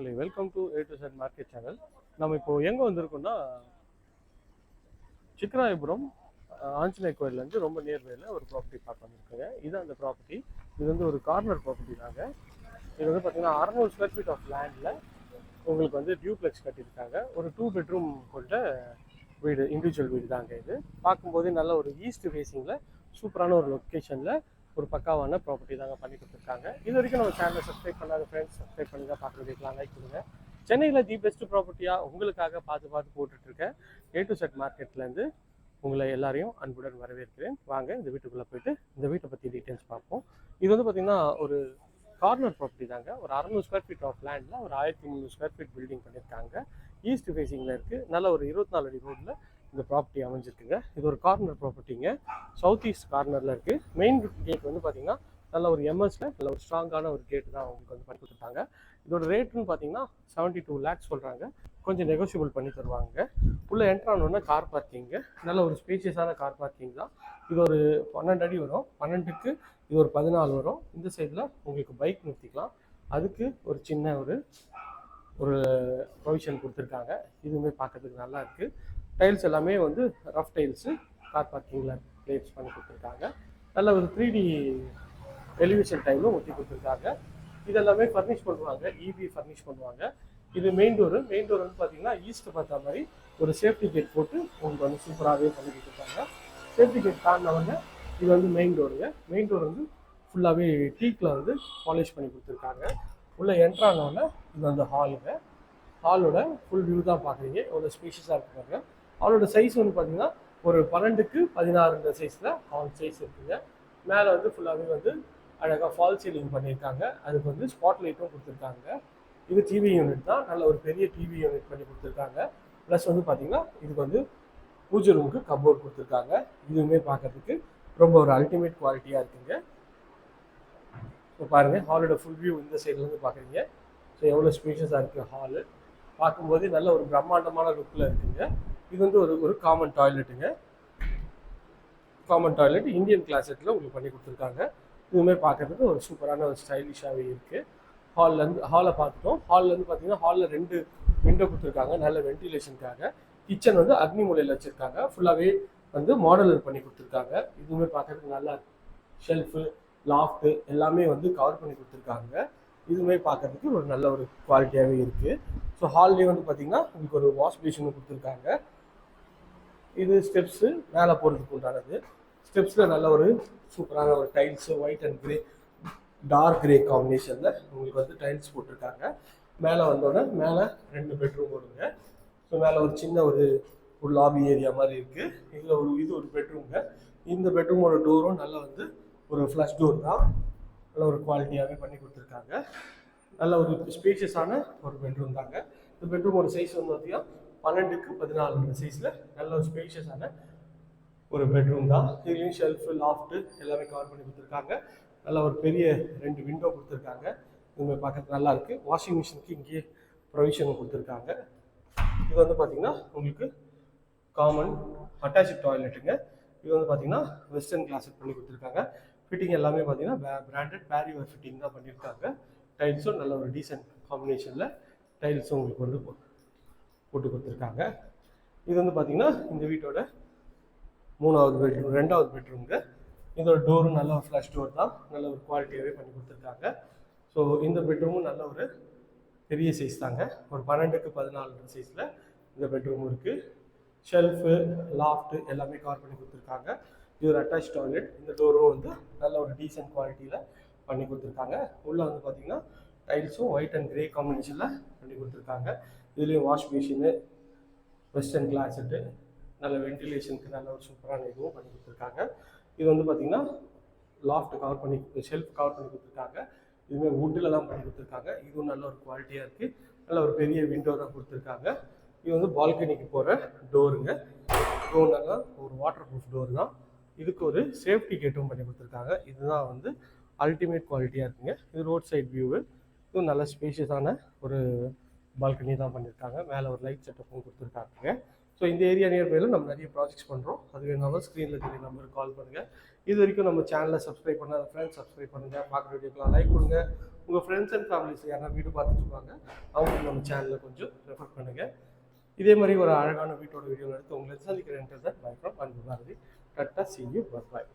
இல்லை welcome to A to Z market channel நம்ம இப்போ எங்கே வந்திருக்கோம்னா சிக்கராயபுரம் ஆஞ்சநேய கோயிலேருந்து ரொம்ப நியர்பையில் ஒரு ப்ராப்பர்ட்டி பார்க்க வந்திருக்கோங்க. இது அந்த ப்ராப்பர்ட்டி இது வந்து ஒரு கார்னர் ப்ராப்பர்ட்டி தாங்க. இது வந்து பார்த்தீங்கன்னா அறநூறு ஸ்கொயர் ஃபீட் ஆஃப் லேண்டில் உங்களுக்கு வந்து டியூப்ளெக்ஸ் கட்டியிருக்காங்க. ஒரு டூ பெட்ரூம் கொண்ட வீடு இண்டிவிஜுவல் வீடு தாங்க இது. பார்க்கும்போதே நல்ல ஒரு ஈஸ்ட் ஃபேஸிங்கில் சூப்பரான ஒரு லொக்கேஷனில் ஒரு பக்காவான ப்ராப்பர்ட்டி தாங்க பண்ணி கொடுத்துருக்காங்க. இது வரைக்கும் நம்ம சேனலை சப்ஸ்கிரைப் பண்ணாத ஃப்ரெண்ட்ஸ் சப்ஸ்கிரைப் பண்ணி தான் பார்க்குறது லைக் கொடுங்க. சென்னையில் தி பெஸ்ட் ப்ராப்பர்ட்டியாக உங்களுக்காக பார்த்து பார்த்து போட்டுட்ருக்கேன். ஏ டு செட் மார்க்கெட்லேருந்து உங்களை எல்லாரையும் அன்புடன் வரவேற்கிறேன். வாங்க இந்த வீட்டுக்குள்ளே போயிட்டு இந்த வீட்டை பற்றி டீட்டெயில்ஸ் பார்ப்போம். இது வந்து பார்த்திங்கன்னா ஒரு கார்னர் ப்ராப்பர்ட்டி தாங்க. ஒரு அறநூறு ஸ்கொயர் ஃபீட் ஆஃப் லேண்டில் ஒரு ஆயிரத்தி முந்நூறு ஸ்கொயர் ஃபீட் பில்டிங் பண்ணியிருக்காங்க ஈஸ்ட் ஃபேஸிங்கில் இருக்குது நல்ல ஒரு இருபத்தி நாலு அடி ரோட்டில் இந்த ப்ராப்பர்ட்டி அமைஞ்சிருக்குங்க. இது ஒரு கார்னர் ப்ராப்பர்ட்டிங்க சவுத் ஈஸ்ட் கார்னரில் இருக்குது மெயின் கேட் வந்து பார்த்தீங்கன்னா நல்ல ஒரு எம்எஸ்ல நல்ல ஒரு ஸ்ட்ராங்கான ஒரு கேட்டு தான் அவங்களுக்கு வந்து பண்ணி கொடுத்துருக்காங்க. இதோட ரேட்டுன்னு பார்த்தீங்கன்னா செவன்ட்டி டூ லேக்ஸ் சொல்கிறாங்க கொஞ்சம் நெகோஷியபிள் பண்ணி தருவாங்க. உள்ளே என்ட்ரு ஆனோடனே கார் பார்க்கிங்கு நல்ல ஒரு ஸ்பேசியஸான கார் பார்க்கிங் தான். இது ஒரு பன்னெண்டு அடி வரும். பன்னெண்டுக்கு இது ஒரு பதினாலு வரும். இந்த சைடில் உங்களுக்கு பைக் நிறுத்திக்கலாம். அதுக்கு ஒரு சின்ன ஒரு ஒரு ப்ரொவிஷன் கொடுத்துருக்காங்க. இதுவுமே பார்க்கறதுக்கு நல்லா இருக்குது டைல்ஸ் எல்லாமே வந்து ரஃப் டைல்ஸு கார் பார்க்கிங்கில் பிளேஸ் பண்ணி கொடுத்துருக்காங்க. நல்ல ஒரு த்ரீ டி எலிவேஷன் டைமும் ஒட்டி கொடுத்துருக்காங்க. இதெல்லாமே ஃபர்னிஷ் பண்ணுவாங்க இபி ஃபர்னிஷ் பண்ணுவாங்க. இது மெயின் டோரு மெயின் டோர் வந்து பார்த்தீங்கன்னா ஈஸ்ட் பார்த்த மாதிரி ஒரு சேஃப்டி கேட் போட்டு உங்களுக்கு வந்து சூப்பராகவே பண்ணி கொடுத்துருக்காங்க. சேஃப்டி கேட் தாண்டினவங்க இது வந்து மெயின் டோருங்க மெயின் டோர் வந்து ஃபுல்லாகவே டீக்கில் வந்து பாலிஷ் பண்ணி கொடுத்துருக்காங்க. உள்ளே என்ட்ரானோடனே இது வந்து ஹாலுங்க ஹாலோட ஃபுல் வியூ தான் பார்க்குறீங்க எவ்வளோ ஸ்பீஷியஸாக இருக்கு அவளோட ஹாலோட சைஸ் வந்து பார்த்தீங்கன்னா ஒரு பன்னெண்டுக்கு பதினாறுன்ற சைஸில் ஹால் சைஸ் இருக்குங்க. மேலே வந்து ஃபுல்லாகவே வந்து அழகாக ஃபால் சீலிங் பண்ணியிருக்காங்க. அதுக்கு வந்து ஸ்பாட் லைட்டும் கொடுத்துருக்காங்க. இது டிவி யூனிட் தான். நல்ல ஒரு பெரிய டிவி யூனிட் பண்ணி கொடுத்துருக்காங்க. ப்ளஸ் வந்து பார்த்தீங்கன்னா இதுக்கு வந்து பூஜை ரூமுக்கு கபோர்ட் கொடுத்துருக்காங்க. இதுவுமே பார்க்கறதுக்கு ரொம்ப ஒரு அல்டிமேட் குவாலிட்டியாக இருக்குங்க. இப்போ பாருங்கள் ஹாலோட ஃபுல் வியூ இந்த சைட்லேருந்து பார்க்குறீங்க ஸோ எவ்வளோ ஸ்பேஷியஸாக இருக்குது ஹாலு பார்க்கும்போது நல்ல ஒரு பிரம்மாண்டமான லுக்கில் இருக்குங்க. இது வந்து ஒரு ஒரு காமன் டாய்லெட்டுங்க காமன் டாய்லெட் இந்தியன் கிளாசெட்டில் உங்களுக்கு பண்ணி கொடுத்துருக்காங்க. இதுவுமே பார்க்கறதுக்கு ஒரு சூப்பரான ஒரு ஸ்டைலிஷாகவே இருக்குது ஹால்லேருந்து ஹாலை பார்த்துட்டோம். ஹால்லேருந்து பார்த்தீங்கன்னா ஹாலில் ரெண்டு விண்டோ கொடுத்துருக்காங்க. நல்ல வென்டிலேஷனுக்காக கிச்சன் வந்து அக்னி மூலையில் வச்சுருக்காங்க. ஃபுல்லாகவே வந்து மாடலர் பண்ணி கொடுத்துருக்காங்க. இதுவுமே பார்க்கறதுக்கு நல்லா ஷெல்ஃபு லாஃப்ட்டு எல்லாமே வந்து கவர் பண்ணி கொடுத்துருக்காங்க. இதுவுமே பார்க்கறதுக்கு ஒரு நல்ல ஒரு குவாலிட்டியாகவே இருக்குது ஸோ ஹால்லேயே வந்து பார்த்தீங்கன்னா உங்களுக்கு ஒரு வாஷ் பேஷனும் கொடுத்துருக்காங்க. இது ஸ்டெப்ஸு மேலே போகிறதுக்கு உண்டானது. ஸ்டெப்ஸில் நல்ல ஒரு சூப்பரான ஒரு tiles white and grey dark grey காம்பினேஷனில் உங்களுக்கு வந்து டைல்ஸ் போட்டிருக்காங்க. மேலே வந்தோடனே மேலே ரெண்டு பெட்ரூம் வருங்க ஸோ மேலே ஒரு சின்ன ஒரு ஒரு லாபி ஏரியா மாதிரி இருக்குது இதில் ஒரு இது ஒரு பெட்ரூம்ங்க இந்த பெட்ரூமோட டோரும் நல்லா வந்து ஒரு ஃப்ளஷ் டோர் தான். நல்ல ஒரு குவாலிட்டியாகவே பண்ணி கொடுத்துருக்காங்க. நல்ல ஒரு ஸ்பேஷியஸான ஒரு பெட்ரூம் தாங்க. இந்த பெட்ரூமோட சைஸ் வந்து பார்த்தீங்கன்னா பன்னெண்டுக்கு பதினாலு சைஸில் நல்ல ஒரு ஸ்பேஷியஸான ஒரு பெட்ரூம் தான். இதுலேயும் ஷெல்ஃபு லாஃப்ட்டு எல்லாமே கவர் பண்ணி கொடுத்துருக்காங்க. நல்ல ஒரு பெரிய ரெண்டு விண்டோ கொடுத்துருக்காங்க. இதுவுமே பார்க்கறதுக்கு நல்லா இருக்குது வாஷிங் மிஷினுக்கு இங்கேயே ப்ரொவிஷன் கொடுத்துருக்காங்க. இது வந்து பார்த்திங்கன்னா உங்களுக்கு காமன் அட்டாச் டாய்லெட்டுங்க இது வந்து பார்த்தீங்கன்னா வெஸ்டர்ன் கிளாஸட் பண்ணி கொடுத்துருக்காங்க. ஃபிட்டிங் எல்லாமே பார்த்தீங்கன்னா பிராண்டட் பேரிவர் ஃபிட்டிங் தான் பண்ணியிருக்காங்க. டைல்ஸும் நல்ல ஒரு டீசென்ட் காம்பினேஷனில் டைல்ஸும் உங்களுக்கு வந்து போட்டு கொடுத்துருக்காங்க. இது வந்து பார்த்திங்கன்னா இந்த வீட்டோட மூணாவது பெட்ரூம் ரெண்டாவது பெட்ரூமுங்க இதோட டோரும் நல்ல ஒரு ஃப்ளஷ் டோர் தான். நல்ல ஒரு குவாலிட்டியாகவே பண்ணி கொடுத்துருக்காங்க. ஸோ இந்த பெட்ரூமும் நல்ல ஒரு பெரிய சைஸ் தாங்க. ஒரு பன்னெண்டுக்கு பதினாலு சைஸில் இந்த பெட்ரூம் இருக்குது ஷெல்ஃபு லாஃப்ட்டு எல்லாமே கவர் பண்ணி கொடுத்துருக்காங்க. இது ஒரு அட்டாச் டாய்லெட் இந்த டோரும் வந்து நல்ல ஒரு டீசென்ட் குவாலிட்டியில் பண்ணி கொடுத்துருக்காங்க. உள்ளே வந்து பார்த்திங்கன்னா டைல்ஸும் ஒயிட் அண்ட் கிரே காம்பினேஷனில் பண்ணி கொடுத்துருக்காங்க. இதுலேயும் வாஷ் மிஷினு வெஸ்டர்ன் கிளாஸெட்டு நல்ல வென்டிலேஷனுக்கு நல்ல ஒரு சூப்பரான இதுவும் பண்ணி கொடுத்துருக்காங்க. இது வந்து பார்த்தீங்கன்னா லாஃப்ட் கவர் பண்ணி ஷெல்ஃப் கவர் பண்ணி கொடுத்துருக்காங்க. இதுவுமே வுட்டில் தான் பண்ணி கொடுத்துருக்காங்க. இதுவும் நல்ல ஒரு குவாலிட்டியாக இருக்குது நல்ல ஒரு பெரிய விண்டோ தான் கொடுத்துருக்காங்க. இது வந்து பால்கனிக்கு போகிற டோருங்க டோர் ஒரு வாட்டர் ப்ரூஃப் டோர் தான். இதுக்கு ஒரு சேஃப்டி கேட்டும் பண்ணி கொடுத்துருக்காங்க. இதுதான் வந்து அல்டிமேட் குவாலிட்டியாக இருக்குங்க. இது ரோட் சைட் வியூவு இதுவும் நல்ல ஸ்பேஷியஸான ஒரு பால்கனி தான் பண்ணியிருக்காங்க. மேலே ஒரு லைட் செட்டப்பும் கொடுத்துருக்காங்க. ஸோ இந்த ஏரியா நியர்பையில் நம்ம நிறைய ப்ராஜெக்ட்ஸ் பண்ணுறோம் அது வேணாலும் ஸ்க்ரீனில் தெரிய நம்பருக்கு கால் பண்ணுங்கள் இது வரைக்கும் நம்ம சேனலை சப்ஸ்கிரைப் பண்ணாத ஃப்ரெண்ட்ஸ் சப்ஸ்கிரைப் பண்ணுங்கள் பார்க்குற வீடியோக்கெலாம் லைக் கொடுங்க. உங்கள் ஃப்ரெண்ட்ஸ் அண்ட் ஃபேமிலிஸ் யாரா வீடு பார்த்துட்டுருப்பாங்க அவங்களுக்கு நம்ம சேனலில் கொஞ்சம் ரெஃபர் பண்ணுங்கள் இதே மாதிரி ஒரு அழகான வீட்டோட வீடியோ எடுத்து உங்களை சந்திக்கிறேன் பை ஃப்ரம் அன்பு பாரதி. கரெக்டாக சி யூ பாய்